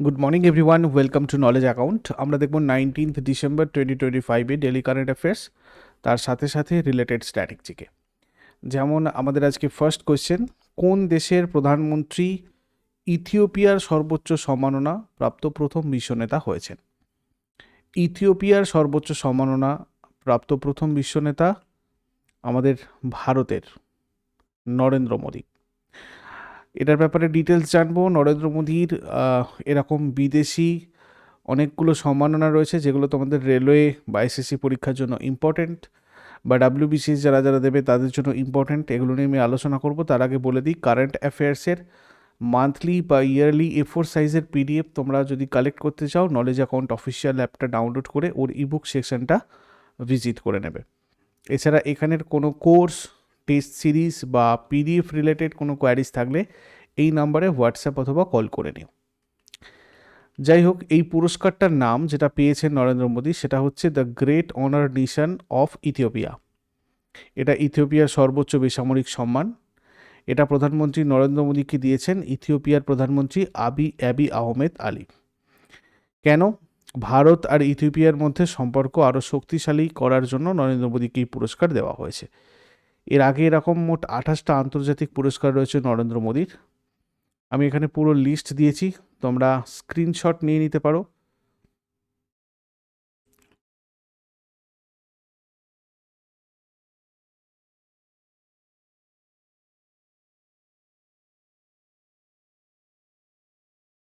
Good morning everyone welcome to knowledge account আমরা দেখব nineteenth December twenty twenty ফাইভে daily current affairs তার সাথে সাথে রিলেটেড স্ট্র্যাটেজিকে যেমন আমাদের আজকে ফার্স্ট কোয়েশ্চেন কোন দেশের প্রধানমন্ত্রী ইথিওপিয়ার সর্বোচ্চ সম্মাননা প্রাপ্ত প্রথম বিশ্বনেতা হয়েছেন? ইথিওপিয়ার সর্বোচ্চ সম্মাননা প্রাপ্ত প্রথম বিশ্বনেতা আমাদের ভারতের নরেন্দ্র মোদী। এটার ব্যাপারে ডিটেলস জানব। নরেন্দ্র মোদীর এরকম বিদেশি অনেকগুলো সম্মাননা রয়েছে, যেগুলো তোমাদের রেলওয়ে বা এসএসসি পরীক্ষার জন্য ইম্পর্টেন্ট বা ডাব্লিউবিসিএস যারা যারা দেবে তাদের জন্য ইম্পর্টেন্ট এগুলো নিয়ে আমি আলোচনা করব। তার আগে বলে দিই কারেন্ট অ্যাফেয়ার্সের মান্থলি বা ইয়ারলি এ ফোর সাইজের পিডিএফ তোমরা যদি কালেক্ট করতে চাও নলেজ অ্যাকাউন্ট অফিসিয়াল অ্যাপটা ডাউনলোড করে ওর ইবুক সেকশনটা ভিজিট করে নেবে। এছাড়া এখানের কোনো কোর্স টেস্ট সিরিজ বা পিডিএফ রিলেটেড কোনো কোয়ারিজ থাকলে এই নাম্বারে হোয়াটসঅ্যাপ অথবা কল করে নিও। যাই হোক, এই পুরস্কারটার নাম যেটা পেয়েছেন নরেন্দ্র মোদী সেটা হচ্ছে the great honour Nishan of Ethiopia এটা ইথিওপিয়ার সর্বোচ্চ বেসামরিক সম্মান। এটা প্রধানমন্ত্রী নরেন্দ্র মোদীকে দিয়েছেন ইথিওপিয়ার প্রধানমন্ত্রী আবি, অ্যাবি আহমেদ আলী। কেন? ভারত আর ইথিওপিয়ার মধ্যে সম্পর্ক আরও শক্তিশালী করার জন্য নরেন্দ্র মোদীকে এই পুরস্কার দেওয়া হয়েছে। এর আগে এরকম মোট আঠাশটা আন্তর্জাতিক পুরস্কার রয়েছে নরেন্দ্র মোদীর। আমি এখানে পুরো লিস্ট দিয়েছি, তোমরা স্ক্রিনশট নিয়ে নিতে পারো।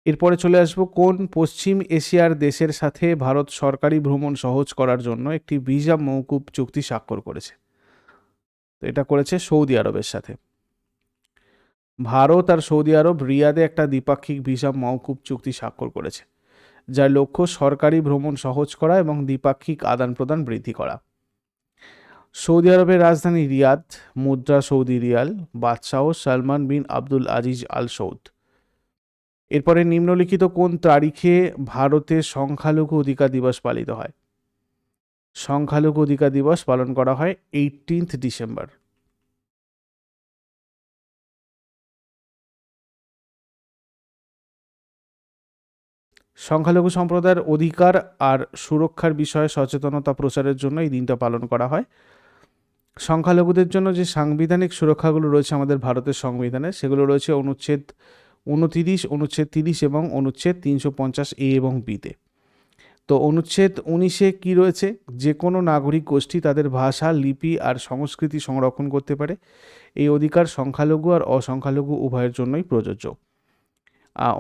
এরপরে চলে আসব কোন পশ্চিম এশিয়ার দেশের সাথে ভারত সরকারি ভ্রমণ সহজ করার জন্য একটি ভিসা মৌকুব চুক্তি স্বাক্ষর করেছে। তো এটা করেছে সৌদি আরবের সাথে। ভারত আর সৌদি আরব রিয়াদে একটা দ্বিপাক্ষিক ভিসা মৌকুব চুক্তি স্বাক্ষর করেছে, যার লক্ষ্য সরকারি ভ্রমণ সহজ করা এবং দ্বিপাক্ষিক আদান প্রদান বৃদ্ধি করা। সৌদি আরবের রাজধানী রিয়াদ, মুদ্রা সৌদি রিয়াল, বাদশাহ সালমান বিন আব্দুল আজিজ আল সৌদ। এরপরে নিম্নলিখিত কোন তারিখে ভারতে সংখ্যালঘু অধিকার দিবস পালিত হয়? সংখ্যালঘু অধিকার দিবস পালন করা হয় এইটিনথ ডিসেম্বর সংখ্যালঘু সম্প্রদায়ের অধিকার আর সুরক্ষার বিষয়ে সচেতনতা প্রচারের জন্য এই দিনটা পালন করা হয়। সংখ্যালঘুদের জন্য যে সাংবিধানিক সুরক্ষাগুলো রয়েছে আমাদের ভারতের সংবিধানে, সেগুলো রয়েছে অনুচ্ছেদ উনতিরিশ, অনুচ্ছেদ তিরিশ এবং অনুচ্ছেদ তিনশো পঞ্চাশ এ এবং বিতে তো অনুচ্ছেদ উনিশে কি রয়েছে? যে কোনো নাগরিক গোষ্ঠী তাদের ভাষা, লিপি আর সংস্কৃতি সংরক্ষণ করতে পারে। এই অধিকার সংখ্যালঘু আর অসংখ্যালঘু উভয়ের জন্যই প্রযোজ্য।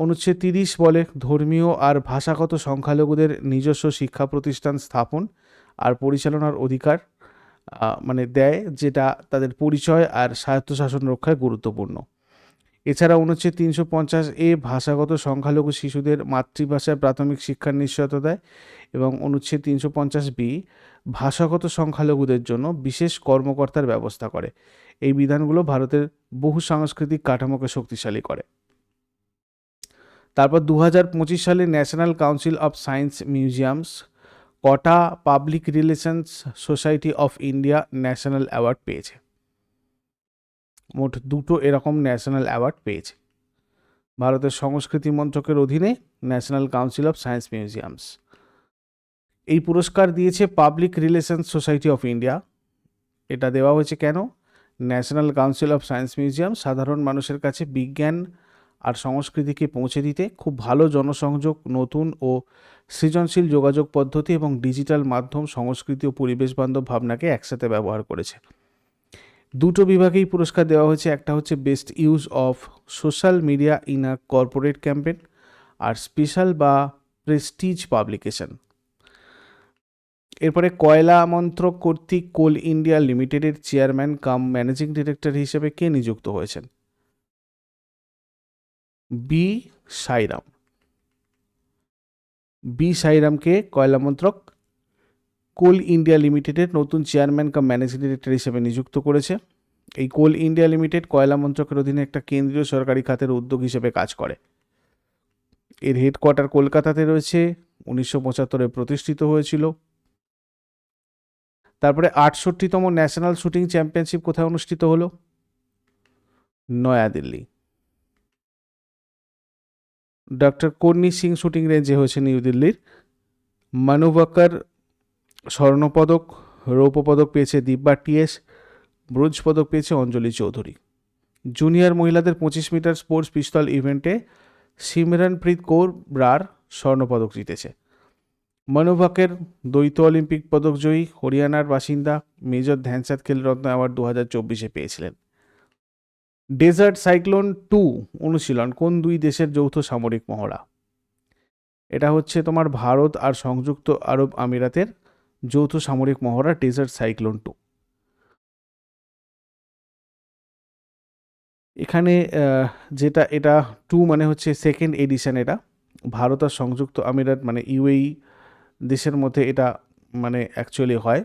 অনুচ্ছেদ তিরিশ বলে, ধর্মীয় আর ভাষাগত সংখ্যালঘুদের নিজস্ব শিক্ষা প্রতিষ্ঠান স্থাপন আর পরিচালনার অধিকার মানে দেয়, যেটা তাদের পরিচয় আর স্বায়ত্তশাসন রক্ষায় গুরুত্বপূর্ণ। এছাড়া অনুচ্ছেদ তিনশো পঞ্চাশ এ ভাষাগত সংখ্যালঘু শিশুদের মাতৃভাষায় প্রাথমিক শিক্ষার নিশ্চয়তা দেয় এবং অনুচ্ছেদ তিনশো পঞ্চাশ বি ভাষাগত সংখ্যালঘুদের জন্য বিশেষ কর্মকর্তার ব্যবস্থা করে। এই বিধানগুলো ভারতের বহু সাংস্কৃতিক কাঠামোকে শক্তিশালী করে। তারপর দু হাজার পঁচিশ সালে national council of science museums কটা public relations society of India national award পেয়েছে। মোট দুটো এরকম ন্যাশনাল অ্যাওয়ার্ড পেয়েছে। ভারতের সংস্কৃতি মন্ত্রকের অধীনে national council of science museums. এই পুরস্কার দিয়েছে public relations society of India. এটা দেওয়া হয়েছে কেন? National council of science museum সাধারণ মানুষের কাছে বিজ্ঞান আর সংস্কৃতিকে পৌঁছে দিতে খুব ভালো জনসংযোগ, নতুন ও সৃজনশীল যোগাযোগ পদ্ধতি এবং ডিজিটাল মাধ্যম সংস্কৃতি ও পরিবেশ বান্ধব ভাবনাকে একসাথে ব্যবহার করেছে। দুটো বিভাগেই পুরস্কার দেওয়া হয়েছে। একটা হচ্ছে best use of social media in a corporate campaign R special বা প্রেস্টিজ পাবলিকেশন এরপরে কয়লা মন্ত্রক কর্তৃক কোল ইন্ডিয়া লিমিটেডের চেয়ারম্যান কাম ম্যানেজিং ডিরেক্টর হিসেবে কে নিযুক্ত হয়েছেন? বি সাইরাম। বি সাইরামকে কয়লা মন্ত্রক কোল ইন্ডিয়া লিমিটেডের নতুন চেয়ারম্যান কাম ম্যানেজিং ডিরেক্টর হিসেবে নিযুক্ত করেছে। এই কোল ইন্ডিয়া লিমিটেড কয়লা মন্ত্রকের অধীনে একটা কেন্দ্রীয় সরকারি খাতের উদ্যোগ হিসেবে কাজ করে। এর হেডকোয়ার্টার কলকাতাতে রয়েছে, উনিশশো পঁচাত্তরে প্রতিষ্ঠিত হয়েছিল। তারপরে আটষট্টিতম ন্যাশনাল শুটিং চ্যাম্পিয়নশিপ কোথায় অনুষ্ঠিত হলো? নয়াদিল্লি। ডক্টর কর্নি সিং শুটিং রেঞ্জে হয়েছে নিউ দিল্লির। মানুবাক্কার স্বর্ণপদক রৌপ্য পদক পেয়েছে দিব্যা টিএস ব্রোঞ্জ পদক পেয়েছে অঞ্জলি চৌধুরী। জুনিয়র মহিলাদের পঁচিশ মিটার স্পোর্টস পিস্তল ইভেন্টে সিমরনপ্রীত কৌর ব্রার স্বর্ণপদক জিতেছে। মনোভাকের দ্বৈত অলিম্পিক পদকজয়ী হরিয়ানার বাসিন্দা মেজর ধ্যানচাঁদ খেলরত্ন অ্যাওয়ার্ড দু হাজার চব্বিশে পেয়েছিলেন। ডেজার্ট সাইক্লোন টু অনুশীলন, কোন দুই দেশের যৌথ সামরিক মহড়া? এটা হচ্ছে তোমার ভারত আর সংযুক্ত আরব আমিরাতের যৌথ সামরিক মহড়া ডেজার্ট সাইক্লোন টু এখানে যেটা, এটা টু মানে হচ্ছে সেকেন্ড এডিশন এটা। ভারত আর সংযুক্ত আমিরাত মানে ইউএই দেশের মধ্যে এটা মানে অ্যাকচুয়ালি হয়।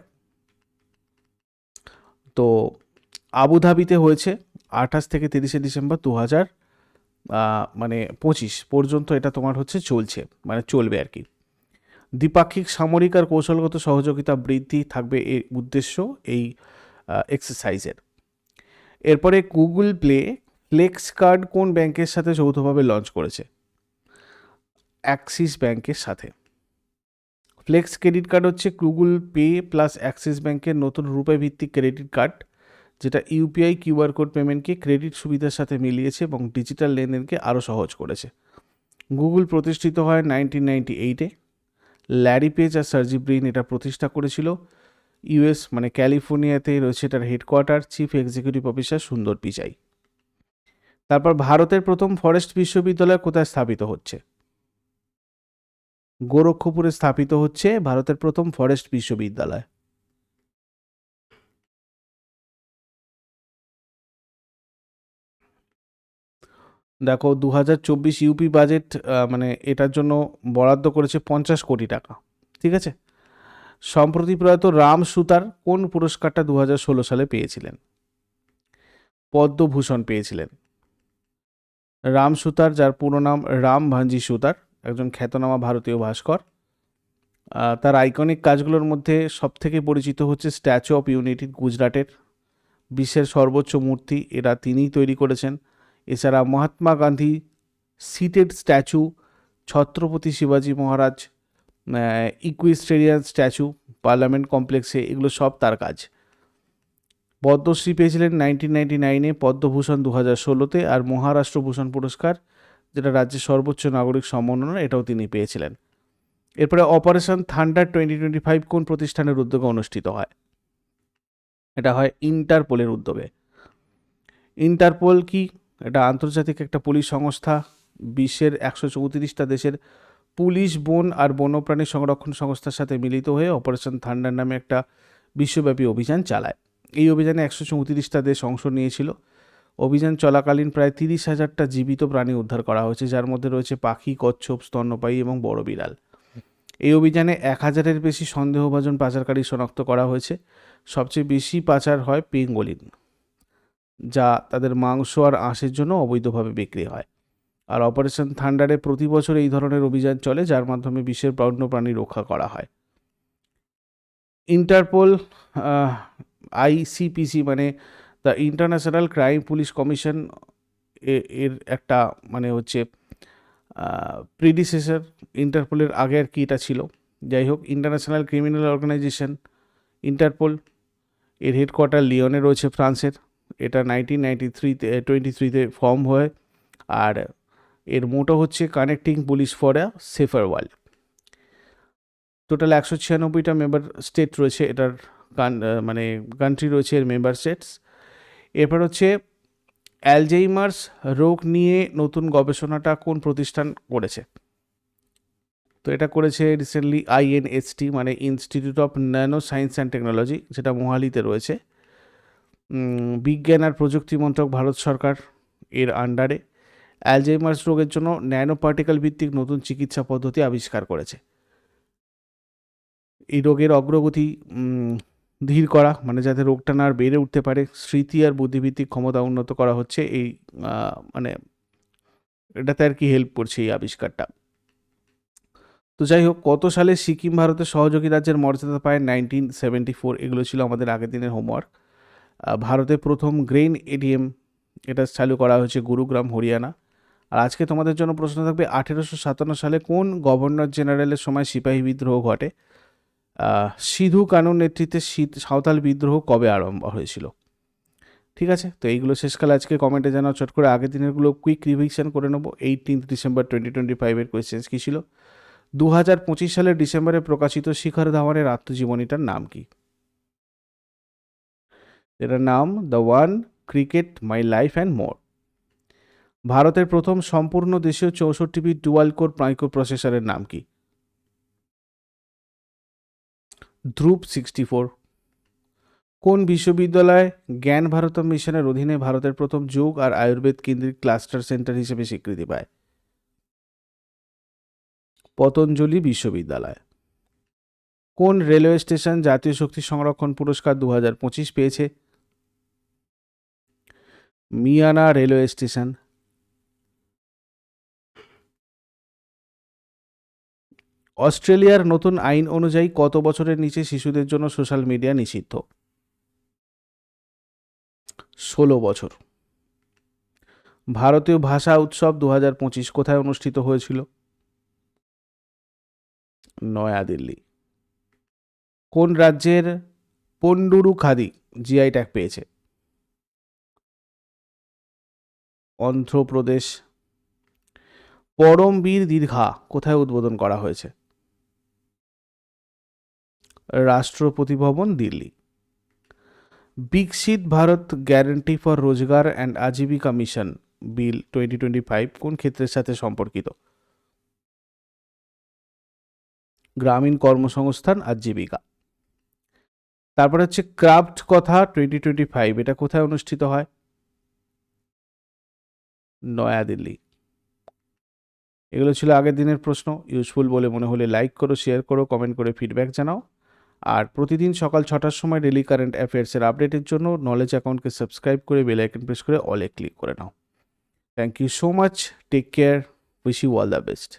তো আবুধাবিতে হয়েছে আঠাশ থেকে তিরিশে ডিসেম্বর দু হাজার মানে পঁচিশ পর্যন্ত এটা তোমার হচ্ছে চলছে মানে চলবে আর কি। দ্বিপাক্ষিক সামরিক আর কৌশলগত সহযোগিতা বৃদ্ধি থাকবে এই উদ্দেশ্য এই এক্সারসাইজের এরপরে গুগল প্লে ফ্লেক্স কার্ড কোন ব্যাংকের সাথে যৌথভাবে লঞ্চ করেছে? অ্যাক্সিস ব্যাংকের সাথে। ফ্লেক্স ক্রেডিট কার্ড হচ্ছে গুগল পে প্লাস অ্যাক্সিস ব্যাংকের নতুন রূপে ভিত্তিক ক্রেডিট কার্ড যেটা ইউপিআই কিউআর কোড পেমেন্টকে ক্রেডিট সুবিধার সাথে মিলিয়েছে এবং ডিজিটাল লেনদেনকে আরও সহজ করেছে। গুগল প্রতিষ্ঠিত হয় নাইনটিন নাইনটি এইটে ল্যারি পেজ আর সার্জি ব্রিন এটা প্রতিষ্ঠা করেছিল। ইউএস মানে ক্যালিফোর্নিয়াতে রয়েছে এটার হেডকোয়ার্টার চিফ এক্সিকিউটিভ অফিসার সুন্দর পিচাই তারপর ভারতের প্রথম ফরেস্ট বিশ্ববিদ্যালয় কোথায় স্থাপিত হচ্ছে? গোরক্ষপুরে স্থাপিত হচ্ছে ভারতের প্রথম ফরেস্ট বিশ্ববিদ্যালয়। দেখো দু হাজার চব্বিশ ইউপি বাজেট মানে এটার জন্য বরাদ্দ করেছে পঞ্চাশ কোটি টাকা, ঠিক আছে? সম্প্রতি প্রয়াত রাম সুতার কোন পুরস্কারটা দু হাজার ষোলো সালে পেয়েছিলেন? পদ্মভূষণ পেয়েছিলেন। রাম সুতার, যার পুরো নাম রাম ভাঞ্জি সুতার, একজন খ্যাতনামা ভারতীয় ভাস্কর তার আইকনিক কাজগুলোর মধ্যে সবথেকে পরিচিত হচ্ছে স্ট্যাচু অফ ইউনিটি গুজরাটের বিশ্বের সর্বোচ্চ মূর্তি এরা তিনিই তৈরি করেছেন। এছাড়া মহাত্মা গান্ধী সিটেড স্ট্যাচু ছত্রপতি শিবাজি মহারাজ ইকুইস্টেরিয়ান স্ট্যাচু পার্লামেন্ট কমপ্লেক্সে এগুলো সব তার কাজ। পদ্মশ্রী পেয়েছিলেন নাইনটিন নাইনটি নাইনে পদ্মভূষণ দু হাজার ষোলোতে আর মহারাষ্ট্র ভূষণ পুরস্কার, যেটা রাজ্যের সর্বোচ্চ নাগরিক সম্মাননা, এটাও তিনি পেয়েছিলেন। এরপরে operation thunder twenty twenty five কোন প্রতিষ্ঠানের উদ্যোগে অনুষ্ঠিত হয়? এটা হয় ইন্টারপোলের উদ্যোগে। ইন্টারপোল কি? এটা আন্তর্জাতিক একটা পুলিশ সংস্থা, বিশ্বের একশো চৌত্রিশটা দেশের পুলিশ, বন আর বন্যপ্রাণী সংরক্ষণ সংস্থার সাথে মিলিত হয়ে অপারেশন থান্ডার নামে একটা বিশ্বব্যাপী অভিযান চালায়। এই অভিযানে একশো চৌত্রিশটা দেশ অংশ নিয়েছিল। অভিযান চলাকালীন প্রায় তিরিশ হাজারটা জীবিত প্রাণী উদ্ধার করা হয়েছে, যার মধ্যে রয়েছে পাখি, কচ্ছপ, স্তন্যপায়ী এবং বড় বিড়াল। এই অভিযানে এক হাজারের বেশি সন্দেহভাজন পাচারকারী শনাক্ত করা হয়েছে। সবচেয়ে বেশি পাচার হয় পেঙ্গলিন। যা তাদের মাংস আর আঁশের জন্য অবৈধভাবে বিক্রি হয়। আর অপারেশন থান্ডারে প্রতি বছর এই ধরনের অভিযান চলে, যার মাধ্যমে বিশ্বের বন্যপ্রাণী রক্ষা করা হয়। ইন্টারপোল আইসিপিসি মানে the international crime police commission এর একটা মানে হচ্ছে প্রিডিসেসার ইন্টারপোলের আগে আর কি এটা ছিল। যাই হোক, ইন্টারন্যাশনাল ক্রিমিনাল অর্গানাইজেশন, ইন্টারপোল, এর হেডকোয়ার্টার লিওনে রয়েছে ফ্রান্সের। এটা নাইনটিন নাইনটি থ্রিতে টোয়েন্টি থ্রিতে ফর্ম হয়। আর এর মোটো হচ্ছে connecting police for a safer world total একশো ছিয়ানব্বইটা মেম্বার স্টেট রয়েছে এটার কান- মানে কান্ট্রি রয়েছে এর মেম্বার স্টেটস এরপর হচ্ছে অ্যালজেইমার্স রোগ নিয়ে নতুন গবেষণাটা কোন প্রতিষ্ঠান করেছে? তো এটা করেছে রিসেন্টলি আইএনএসটি মানে institute of nano science and technology যেটা মোহালিতে রয়েছে। বিজ্ঞান আর প্রযুক্তি মন্ত্রক ভারত সরকার এর আন্ডারে অ্যালজেইমার্স রোগের জন্য ন্যানো পার্টিকেল ভিত্তিক নতুন চিকিৎসা পদ্ধতি আবিষ্কার করেছে। এই রোগের অগ্রগতি ধীর করা মানে যাতে রোগটা না আর বেড়ে উঠতে পারে, স্মৃতি আর বুদ্ধিভিত্তিক ক্ষমতা উন্নত করা হচ্ছে এই মানে এটাতে আর কি হেল্প করছে এই আবিষ্কারটা। তো যাই হোক, কত সালে সিকিম ভারতের সহযোগী রাজ্যের মর্যাদা পায়? নাইনটিন সেভেন্টি ফোর এগুলো ছিল আমাদের আগের দিনের হোমওয়ার্ক ভারতে প্রথম গ্রেন এডিএম এটা চালু করা হয়েছে গুরুগ্রাম, হরিয়ানা। আর আজকে তোমাদের জন্য প্রশ্ন থাকবে, আঠেরোশো সাতান্ন সালে কোন গভর্নর জেনারেলের সময় সিপাহী বিদ্রোহ ঘটে? সিধু কানুর নেতৃত্বে সাঁওতাল বিদ্রোহ কবে আরম্ভ হয়েছিল? ঠিক আছে, তো এইগুলো শেষকালে আজকে কমেন্টে জানাও, চট করে আগের দিনেরগুলো কুইক রিভিশন করে নেব। এইটিন্থ ডিসেম্বর টোয়েন্টি টোয়েন্টি ফাইভের কোয়েশ্চেন্স কী ছিল? দু হাজার পঁচিশ সালের ডিসেম্বরে প্রকাশিত শিখর ধাওয়ানের আত্মজীবনীটার নাম কি? এটার নাম the one cricket my life and more ভারতের প্রথম সম্পূর্ণ দেশীয় চৌষট্টি বিট ডুয়াল কোর মাইক্রো প্রসেসরের নাম কি? Dhruv sixty four. কোন বিশ্ববিদ্যালয় জ্ঞান ভারতম মিশনের অধীনে ভারতের প্রথম যোগ আর আয়ুর্বেদ কেন্দ্রিক ক্লাস্টার সেন্টার হিসেবে স্বীকৃতি পায়? পতঞ্জলি বিশ্ববিদ্যালয়। কোন রেলওয়ে স্টেশন জাতীয় শক্তি সংরক্ষণ পুরস্কার দু পেয়েছে? Miyana railway station. অস্ট্রেলিয়ার নতুন আইন অনুযায়ী কত বছরের নিচে শিশুদের জন্য সোশ্যাল মিডিয়া নিষিদ্ধ? ষোলো বছর। ভারতীয় ভাষা উৎসব দু হাজার পঁচিশ কোথায় অনুষ্ঠিত হয়েছিল? নয়াদিল্লি। কোন রাজ্যের পন্ডুরু খাদি জিআই ট্যাগ পেয়েছে? অন্ধ্রপ্রদেশ। পরমবীর দীর্ঘা কোথায় উদ্বোধন করা হয়েছে? Rashtrapati Bhavan, Delhi. Viksit Bharat guarantee for Rozgar and Ajeevika mission bill twenty twenty five কোন ক্ষেত্রের সাথে সম্পর্কিত? গ্রামীণ কর্মসংস্থান আর জীবিকা তারপর হচ্ছে ক্রাফট কথা টোয়েন্টি টোয়েন্টি ফাইভ এটা কোথায় অনুষ্ঠিত হয়? নয়াদিল্লি। এগুলো ছিল আগের দিনের প্রশ্ন। ইউজফুল বলে মনে হলে লাইক করো শেয়ার করো কমেন্ট করে ফিডব্যাক জানাও। আর প্রতিদিন সকাল ছটার সময় ডেলি কারেন্ট অ্যাফেয়ার্সের আপডেটের জন্য নলেজ অ্যাকাউন্টকে সাবস্ক্রাইব করে বেল আইকন প্রেস করে অলে ক্লিক করে নাও। Thank you so much take care wish you all the best